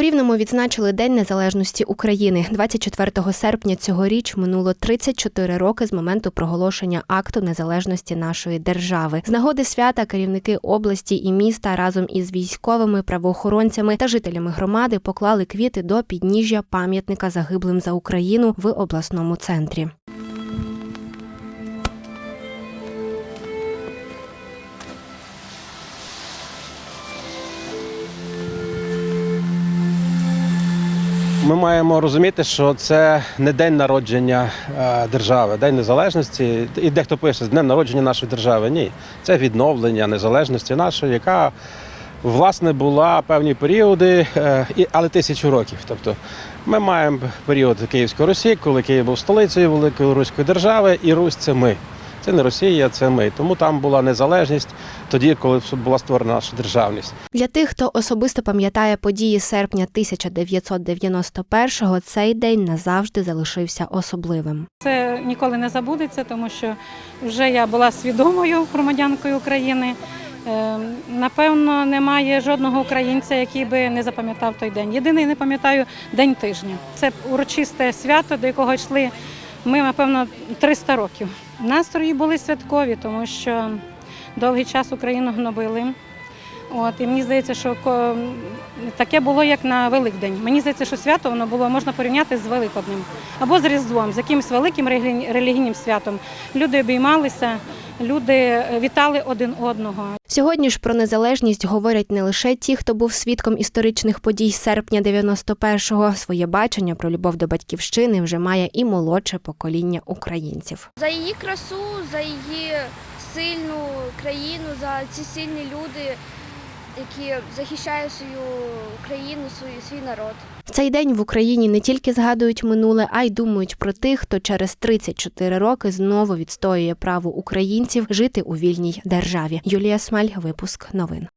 Рівному відзначили День Незалежності України. 24 серпня цьогоріч минуло 34 роки з моменту проголошення акту незалежності нашої держави. З нагоди свята керівники області і міста разом із військовими, правоохоронцями та жителями громади поклали квіти до підніжжя пам'ятника загиблим за Україну в обласному центрі. Ми маємо розуміти, що це не день народження е, держави, день незалежності. І дехто пише днем народження нашої держави. Ні, це відновлення незалежності нашої, яка власне була певні періоди, е, але тисячу років. Тобто ми маємо період Київської Русі, коли Київ був столицею Великої Руської держави, і Русь це ми. Це не Росія, це ми. Тому там була незалежність тоді, коли була створена наша державність. Для тих, хто особисто пам'ятає події серпня 1991-го, цей день назавжди залишився особливим. Це ніколи не забудеться, тому що вже я була свідомою громадянкою України. Е, Напевно, немає жодного українця, який би не запам'ятав той день. Єдиний не пам'ятаю день тижня. Це урочисте свято, до якого йшли ми, напевно, 300 років. Настрої були святкові, тому що довгий час Україну гнобили. От, і мені здається, що таке було як на Великдень. Мені здається, що свято воно було можна порівняти з Великоднем або з Різдвом, з якимось великим релі- релігійним святом. Люди обіймалися, люди е, вітали один одного. Сьогодні ж про незалежність говорять не лише ті, хто був свідком історичних подій серпня 91-го. Своє бачення про любов до батьківщини вже має і молодше покоління українців. за її красу, за її сильну країну, за ці сильні люди, які захищають свою країну, свій, свій народ. В цей день в Україні не тільки згадують минуле, а й думають про тих, хто через 34 роки знову відстоює право українців жити у вільній державі. Юлія Смаль, випуск новин.